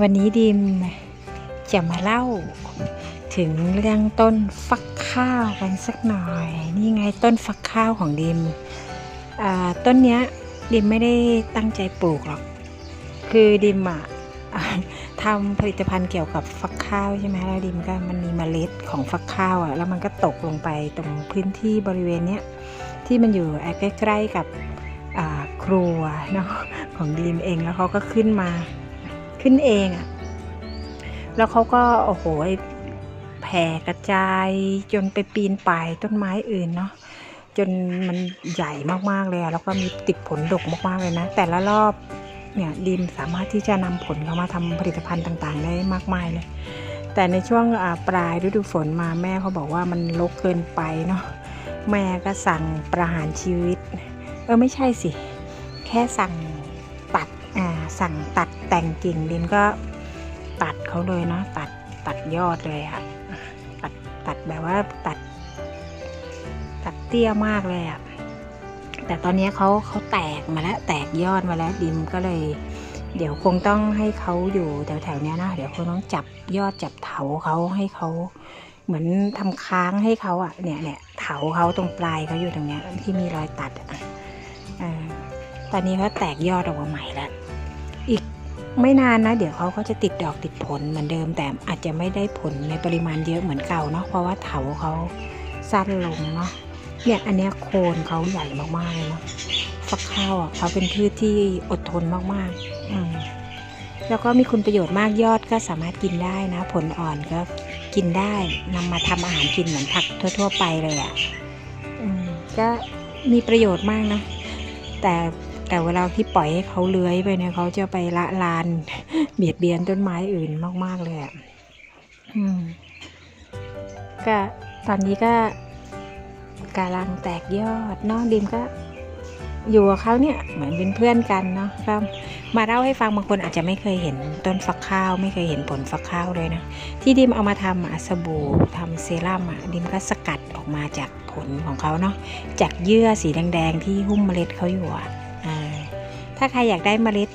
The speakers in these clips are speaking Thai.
วันนี้ดิมจะมาเล่า ถึงเรื่องต้นฟักข้าวกันสักหน่อย นี่ไงต้นฟักข้าวของดิมต้นเนี้ยดิมไม่ได้ตั้งใจปลูกหรอก คือดิมอะทำผลิตภัณฑ์เกี่ยวกับฟักข้าวใช่ไหมแล้วดิมก็มันมีเมล็ดของฟักข้าวอะแล้วมันก็ตกลงไปตรงพื้นที่บริเวณเนี้ยที่มันอยู่ใกล้ๆกับครัวเนาะของดีมเองแล้วเขาก็ขึ้นมา ขึ้นเองอะ่ะแล้วเขาก็โอ้โหแผ่กระจายจนไปปีนป่ายต้นไม้อื่นเนาะจนมันใหญ่มากๆเลยอะแล้วก็มีติดผลดกมากๆเลยนะ แต่ละรอบเนี่ยดีมสามารถที่จะนำผลเขามาทำผลิตภัณฑ์ต่างๆ ได้มากมายเลย แต่ในช่วงปลายฤดูฝนมาแม่เขาบอกว่ามันรกเกินไปเนาะแม่ก็สั่งประหารชีวิต เออไม่ใช่สิ แค่สั่ง สั่งตัดแต่งกิ่งดินก็ตัดเขาเลยเนาะตัดตัดยอดเลยอะตัดตัดแบบว่าตัด ตัดเตี้ยมากเลยอะแต่ตอนนี้เขาเขาแตกมาแล้วแตกยอดมาแล้วดิมก็เลย เดี๋ยวคงต้องให้เขาอยู่แถวๆเนี้ยนะเดี๋ยวคงต้องจับยอดจับเถาเขาให้เขาเหมือนทำค้างให้เขาอะเนี่ยเนี่ยเถาเขาตรงปลายเขาอยู่ตรงเนี้ยที่มีรอยตัดอะอ่าตอนนี้เขาแตกยอดออกมาใหม่แล้ว อีกไม่นานนะ เดี๋ยวเขาก็จะติดดอกติดผลเหมือนเดิม แต่อาจจะไม่ได้ผลในปริมาณเยอะเหมือนเก่าเนาะเพราะว่าเถาเขาสั้นลงเนาะเนี่ยอันนี้โคนเขาใหญ่มากๆเลยเนาะฟักข้าวอะเขาเป็นพืชที่อดทนมากๆอืมแล้วก็มีคุณประโยชน์มากยอดก็สามารถกินได้นะ ผลอ่อนก็กินได้นำมาทำอาหารกินเหมือนผักทั่ว ๆ ไปเลยอะอืมก็มีประโยชน์มากนะ แต่ แต่เวลาที่ปล่อยให้เขาเลื้อยไปเนี่ยเขาจะไปละลาน เบียดเบียนต้นไม้อื่นมาก ๆ เลยอะอืมก็ตอนนี้ก็กำลังแตกยอดเน้องดิมก็อยู่กับเขาเนี่ยเหมือนเป็นเพื่อนกันเนาะก็มาเล่าให้ฟังบางคนอาจจะไม่เคยเห็นต้นฟักข้าว ไม่เคยเห็นผลฟักข้าวเลยนะที่ดิมเอามาทำอะสบู่ทำเซรั่มอะดิมก็สกัดออกมาจากผลของเขาเนาะจากเยื่อสีแดงๆที่หุ้มเมล็ดเขาอยู่อะอ่า ถ้าใครอยากได้เมล็ด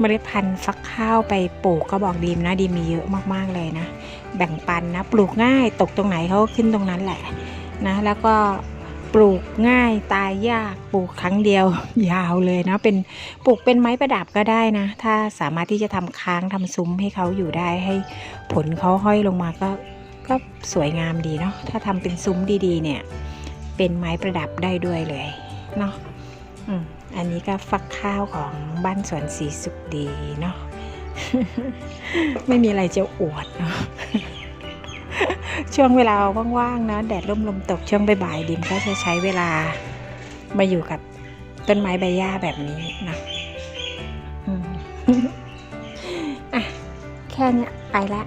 เมล็ดพันธุ์ฟักข้าวไปปลูกก็บอกดีมนะดีมีเยอะมากๆเลยนะ แบ่งปันนะปลูกง่ายตกตรงไหนเขาก็ขึ้นตรงนั้นแหละนะแล้วก็ปลูกง่ายตายยากปลูกครั้งเดียว ยาวเลยนะเป็นปลูกเป็นไม้ประดับก็ได้นะ ถ้าสามารถที่จะทำค้างทำซุ้มให้เขาอยู่ได้ให้ผลเขาห้อยลงมาก็ก็สวยงามดีเนาะถ้าทำเป็นซุ้มดีๆเนี่ย เป็นไม้ประดับได้ด้วยเลยเนาะ อันนี้ก็ฟักข้าวของบ้านสวนสีสุขดีเนาะ ไม่มีอะไรจะอวดเนาะ ช่วงเวลาว่างๆนะแดดร่มลมตกช่วงบ่ายๆดิมก็จะใช้เวลามาอยู่กับต้นไม้ใบหญ้าแบบนี้นะอะ แค่เนี้ยไปละ